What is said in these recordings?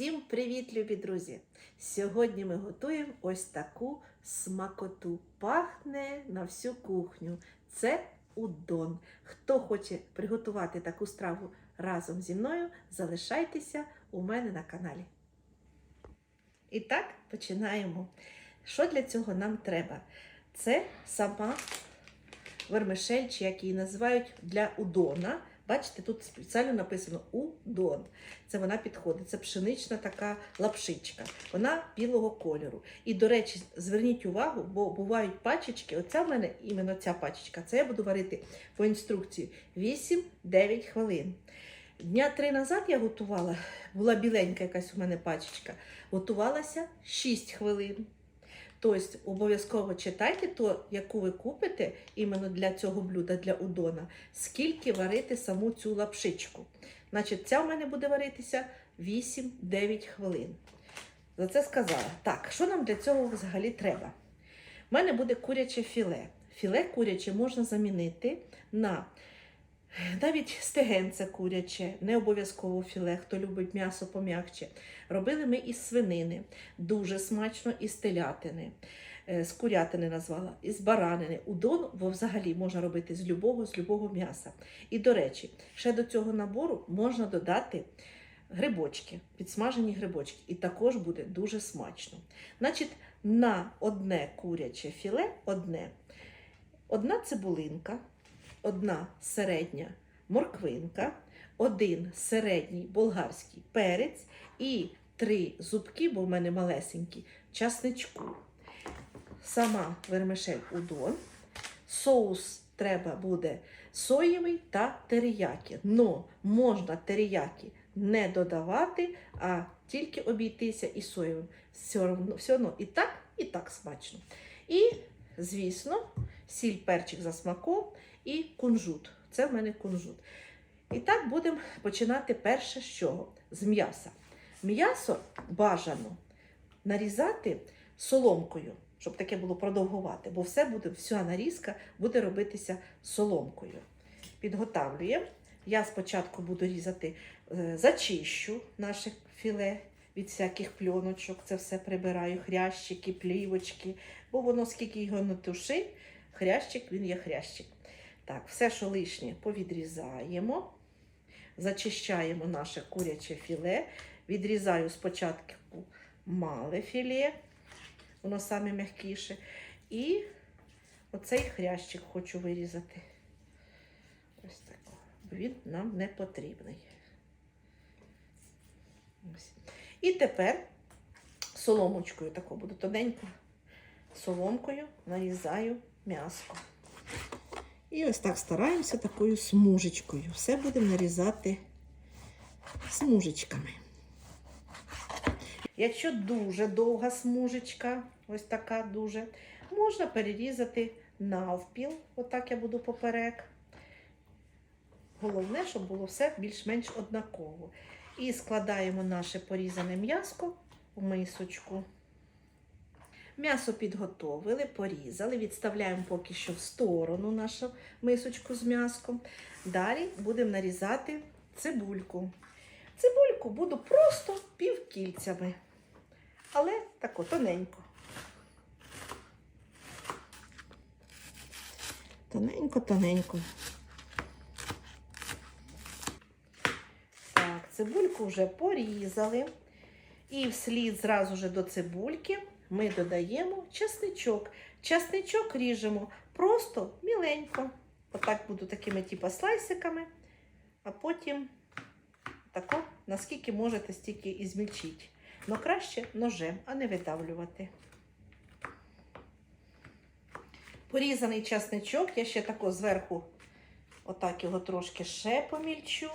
Всім привіт, любі друзі! Сьогодні ми готуємо ось таку смакоту. Пахне на всю кухню. Це удон. Хто хоче приготувати таку страву разом зі мною, залишайтеся у мене на каналі. І так, починаємо. Що для цього нам треба? Це сама вермишель, чи як її називають для удона. Бачите, тут спеціально написано удон. Це вона підходить. Це пшенична така лапшичка. Вона білого кольору. І, до речі, зверніть увагу, бо бувають пачечки. Оця в мене іменно ця пачечка. Це я буду варити по інструкції 8-9 хвилин. Дня три назад я готувала, була біленька якась у мене пачечка. Готувалася 6 хвилин. Тобто обов'язково читайте то, яку ви купите іменно для цього блюда, для удона, скільки варити саму цю лапшичку. Значить, ця в мене буде варитися 8-9 хвилин. За це сказала. Так, що нам для цього взагалі треба? У мене буде куряче філе. Філе куряче можна замінити на навіть стегенце куряче, не обов'язково філе, хто любить м'ясо пом'якче. Робили ми із свинини, дуже смачно із телятини, е, з курятини назвала, із баранини. Удон бо взагалі можна робити з любого, з любого м'яса. І, до речі, ще до цього набору можна додати грибочки, підсмажені грибочки, і також буде дуже смачно. Значить, на одне куряче філе, одне, одна цибулинка, одна середня морквинка, один середній болгарський перець і три зубки, бо в мене малесенькі, часничку. Сама вермишель удон. Соус треба буде соєвий та теріякі. Но можна теріякі не додавати, а тільки обійтися і соєвим. Все одно, все і так, і так смачно. І, звісно, сіль, перчик за смаком і кунжут. Це в мене кунжут. І так будемо починати перше з чого? З м'яса. М'ясо бажано нарізати соломкою, щоб таке було продовгувати, бо все буде, вся нарізка буде робитися соломкою. Підготавлюємо. Я спочатку буду різати, е, зачищу наше філе від всяких пльоночок. Це все прибираю, хрящики, плівочки, бо воно скільки його не туши, хрящик він є хрящик. Так, все, що лишнє, повідрізаємо, зачищаємо наше куряче філе. Відрізаю спочатку мале філе, воно саме м'якіше. І оцей хрящик хочу вирізати. Ось так. Він нам не потрібний. Ось. І тепер соломочкою, тако буду тоненько, соломкою нарізаю м'ясо. І ось так стараємося такою смужечкою. Все будемо нарізати смужечками. Якщо дуже довга смужечка, ось така дуже, можна перерізати навпіл. Отак я буду поперек. Головне, щоб було все більш-менш однаково. І складаємо наше порізане м'яско у мисочку. М'ясо підготовили, порізали, відставляємо поки що в сторону нашу мисочку з м'яском. Далі будемо нарізати цибульку. Цибульку буду просто півкільцями, але тако тоненько. Тоненько-тоненько. Так, цибульку вже порізали. І вслід зразу же до цибульки ми додаємо часничок. Часничок ріжемо просто міленько. Отак буду такими типу слайсиками, а потім тако, наскільки можете, стільки і змільчіть. Но краще ножем, а не видавлювати. Порізаний часничок, я ще тако зверху, отак його трошки ще помільчу.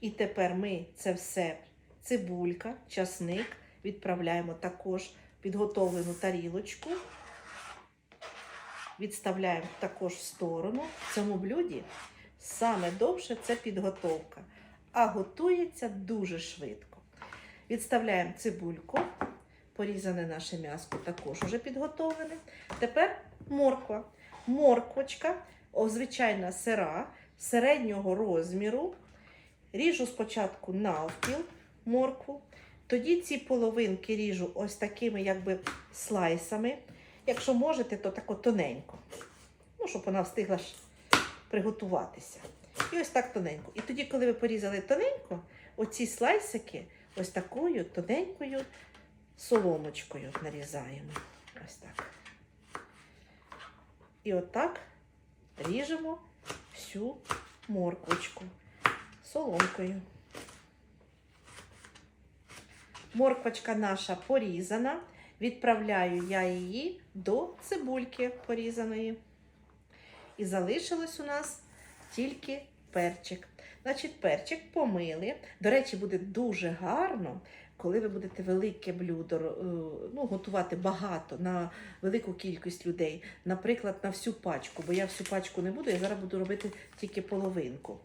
І тепер ми це все, цибулька, часник, відправляємо також підготовлену тарілочку. Відставляємо також в сторону. В цьому блюді саме довше це підготовка, а готується дуже швидко. Відставляємо цибульку, порізане наше м'ясо також вже підготовлене. Тепер морква. Морквочка, звичайна сира, середнього розміру. Ріжу спочатку навпіл моркву, Тоді ці половинки ріжу ось такими якби слайсами. Якщо можете, то тако тоненько. Ну, щоб вона встигла ж приготуватися. І ось так тоненько. І тоді, коли ви порізали тоненько, оці слайсики ось такою тоненькою соломочкою нарізаємо. Ось так. І отак ріжемо всю морквочку соломкою. Морквочка наша порізана. Відправляю я її до цибульки порізаної. І залишилось у нас тільки перчик. Значить, перчик помили. До речі, буде дуже гарно, коли ви будете велике блюдо е, ну, готувати багато на велику кількість людей. Наприклад, на всю пачку, бо я всю пачку не буду, я зараз буду робити тільки половинку.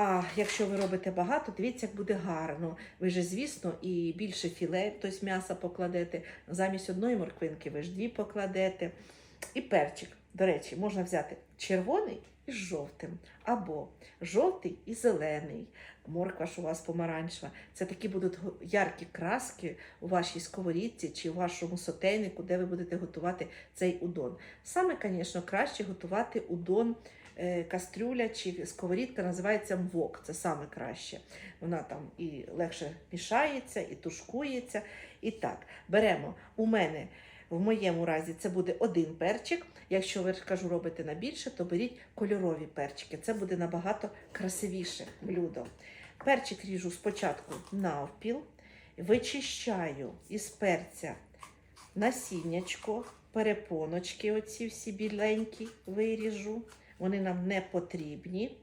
А якщо ви робите багато, дивіться, як буде гарно. Ви ж, звісно, і більше філе, тобто м'яса покладете. Замість одної морквинки ви ж дві покладете. І перчик. До речі, можна взяти червоний із жовтим, або жовтий і зелений. Морква ж у вас помаранчева. Це такі будуть яркі краски у вашій сковорідці чи у вашому сотейнику, де ви будете готувати цей удон. Саме, звісно, краще готувати удон кастрюля чи сковорідка називається мвок. Це саме краще. Вона там і легше мішається, і тушкується. І так, беремо у мене. В моєму разі це буде один перчик. Якщо ви кажу, робите на більше, то беріть кольорові перчики. Це буде набагато красивіше блюдо. Перчик ріжу спочатку навпіл, вичищаю із перця насіннячко, перепоночки, оці всі біленькі виріжу. Вони нам не потрібні.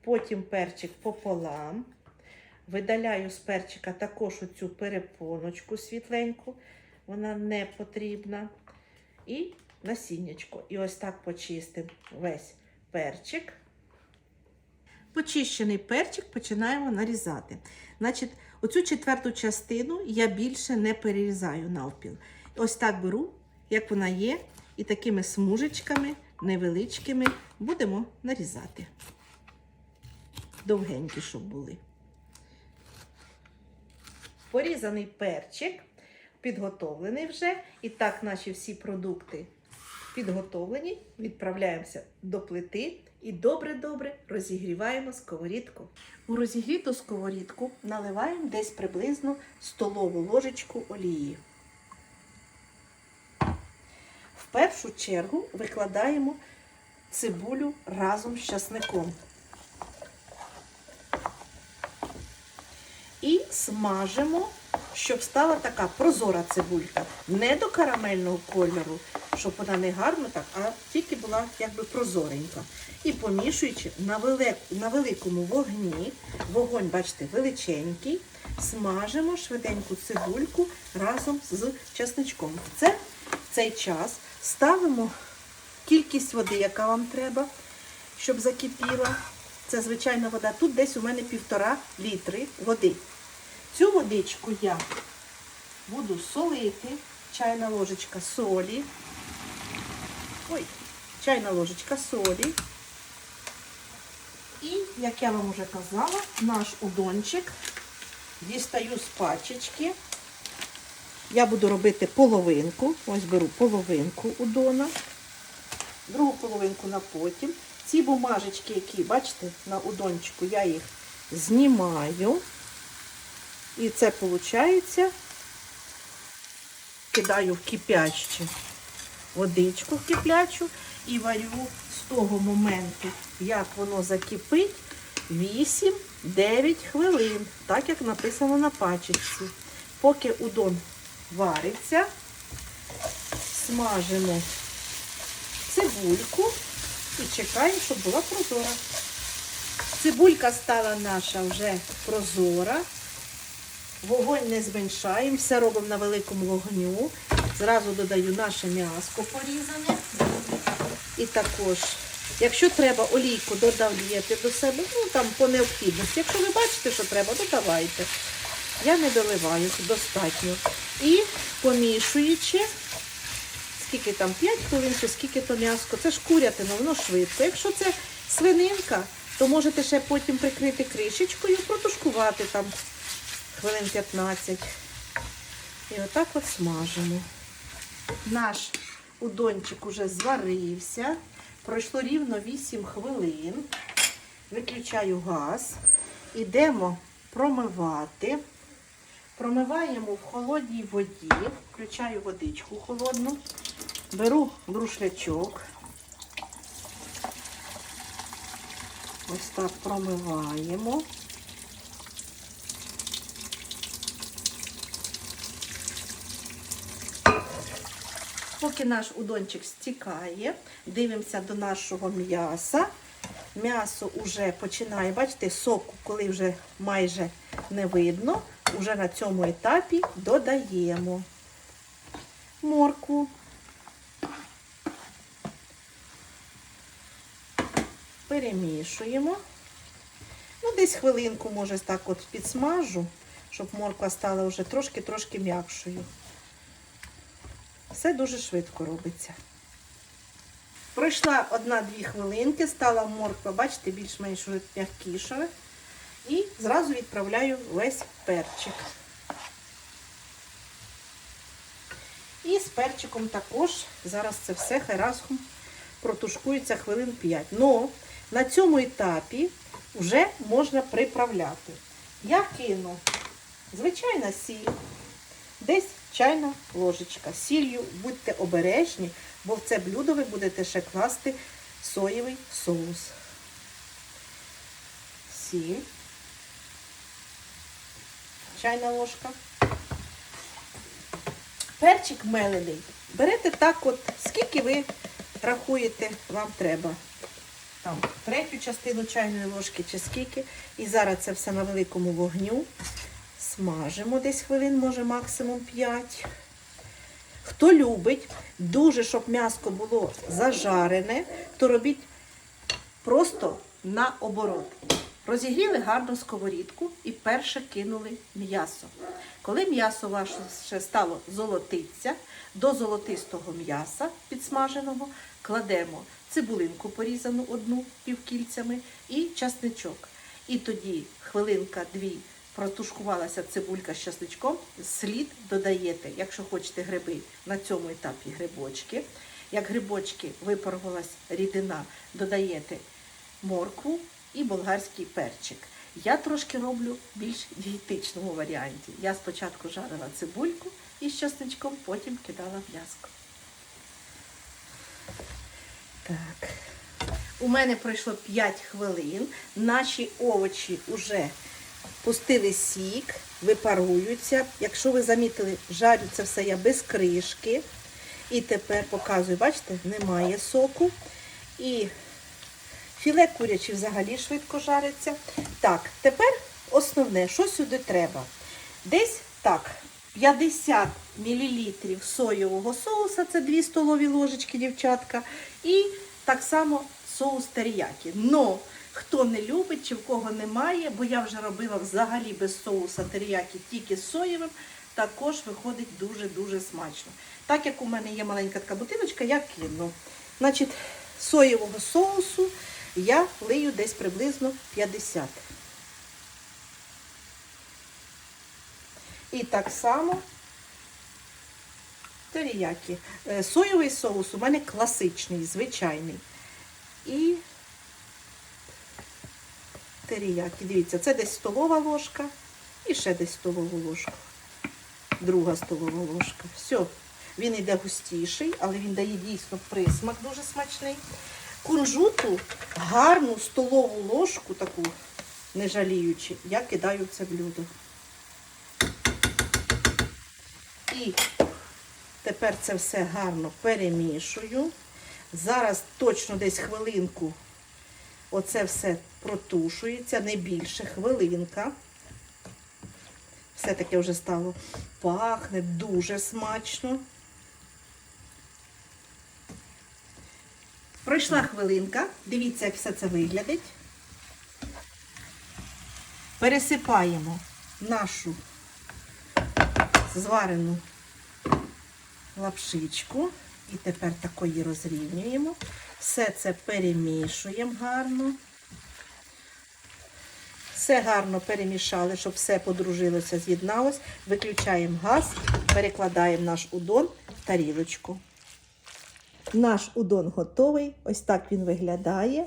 Потім перчик пополам. Видаляю з перчика також оцю перепоночку світленьку, вона не потрібна. І насіннячко. І ось так почистимо весь перчик. Почищений перчик починаємо нарізати. Значить, оцю четверту частину я більше не перерізаю навпіл. Ось так беру, як вона є, і такими смужечками невеличкими будемо нарізати. Довгенькі, щоб були. Порізаний перчик, підготовлений вже. І так наші всі продукти підготовлені. Відправляємося до плити і добре-добре розігріваємо сковорідку. У розігріту сковорідку наливаємо десь приблизно столову ложечку олії. В першу чергу викладаємо цибулю разом з часником. І смажимо, щоб стала така прозора цибулька. Не до карамельного кольору, щоб вона не гарно так, а тільки була якби прозоренька. І помішуючи на, велик, на великому вогні, вогонь, бачите, величенький, смажимо швиденьку цибульку разом з часничком. Це, в цей час ставимо кількість води, яка вам треба, щоб закипіла. Це звичайна вода. Тут десь у мене півтора літри води. Цю водичку я буду солити, чайна ложечка солі. Ой, чайна ложечка солі. І, як я вам вже казала, наш удончик дістаю з пачечки. Я буду робити половинку. Ось беру половинку удона, другу половинку на потім. Ці бумажечки, які, бачите, на удончику, я їх знімаю. І це виходить, кидаю в кипящу водичку в киплячу і варю з того моменту, як воно закипить, 8-9 хвилин, так як написано на пачечці. Поки удон вариться, смажимо цибульку і чекаємо, щоб була прозора. Цибулька стала наша вже прозора. Вогонь не зменшаємо, все робимо на великому вогню. Зразу додаю наше м'яско порізане. І також, якщо треба олійку додаєте до себе, ну там по необхідності. Якщо ви бачите, що треба, додавайте. Я не доливаю, достатньо. І помішуючи, скільки там 5 хвилин, чи скільки то м'яско, це ж курятина, воно швидко. Якщо це свининка, то можете ще потім прикрити кришечкою, протушкувати там хвилин 15. І отак от смажимо. Наш удончик уже зварився. Пройшло рівно 8 хвилин. Виключаю газ. Ідемо промивати. Промиваємо в холодній воді. Включаю водичку холодну. Беру брушлячок. Ось так промиваємо. Поки наш удончик стікає, дивимося до нашого м'яса. М'ясо вже починає, бачите, соку, коли вже майже не видно, вже на цьому етапі додаємо моркву. Перемішуємо. Ну, десь хвилинку, може, так от підсмажу, щоб морква стала вже трошки-трошки м'якшою. Все дуже швидко робиться. Пройшла одна-дві хвилинки, стала морква, бачите, більш-менш уже м'якішою. І зразу відправляю весь перчик. І з перчиком також зараз це все хай разом протушкується хвилин 5. Но на цьому етапі вже можна приправляти. Я кину звичайна сіль, десь чайна ложечка. Сіллю будьте обережні, бо в це блюдо ви будете ще класти соєвий соус. Сіль. Чайна ложка. Перчик мелений. Берете так от, скільки ви рахуєте, вам треба. Там третю частину чайної ложки чи скільки. І зараз це все на великому вогню. Смажимо десь хвилин, може максимум 5. Хто любить дуже, щоб м'яско було зажарене, то робіть просто наоборот. Розігріли гарну сковорідку і перше кинули м'ясо. Коли м'ясо ваше стало золотиться, до золотистого м'яса підсмаженого кладемо цибулинку порізану одну півкільцями і часничок. І тоді хвилинка-дві протушкувалася цибулька з часничком, слід додаєте, якщо хочете гриби, на цьому етапі грибочки. Як грибочки випарувалась рідина, додаєте моркву і болгарський перчик. Я трошки роблю більш дієтичному варіанті. Я спочатку жарила цибульку із часничком, потім кидала м'яско. Так. У мене пройшло 5 хвилин. Наші овочі вже пустили сік, випаруються. Якщо ви замітили, жарю це все я без кришки. І тепер показую, бачите, немає соку. І філе куряче взагалі швидко жариться. Так, тепер основне, що сюди треба? Десь так, 50 мл соєвого соуса, це 2 столові ложечки, дівчатка. І так само соус теріякі. Но хто не любить чи в кого немає, бо я вже робила взагалі без соуса теріякі, тільки з соєвим, також виходить дуже-дуже смачно. Так як у мене є маленька така бутилочка, я кину. Значить, соєвого соусу я лию десь приблизно 50. І так само теріякі. Е, Соєвий соус у мене класичний, звичайний. І теріякі. Дивіться, це десь столова ложка і ще десь столову ложку. Друга столова ложка. Все, він йде густіший, але він дає дійсно присмак дуже смачний. Кунжуту гарну столову ложку, таку, не жаліючи, я кидаю це блюдо. І тепер це все гарно перемішую. Зараз точно десь хвилинку оце все протушується, не більше хвилинка. Все таке вже стало пахне дуже смачно. Пройшла хвилинка. Дивіться, як все це виглядить. Пересипаємо нашу зварену лапшичку. І тепер такої розрівнюємо. Все це перемішуємо гарно. Все гарно перемішали, щоб все подружилося, з'єдналось. Виключаємо газ, перекладаємо наш удон в тарілочку. Наш удон готовий. Ось так він виглядає.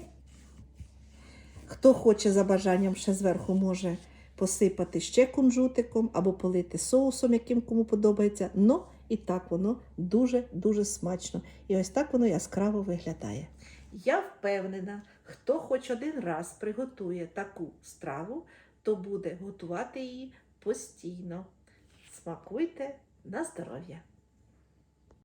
Хто хоче за бажанням ще зверху може посипати ще кунжутиком або полити соусом, яким кому подобається. Ну і так воно дуже-дуже смачно. І ось так воно яскраво виглядає. Я впевнена, хто хоч один раз приготує таку страву, то буде готувати її постійно. Смакуйте на здоров'я!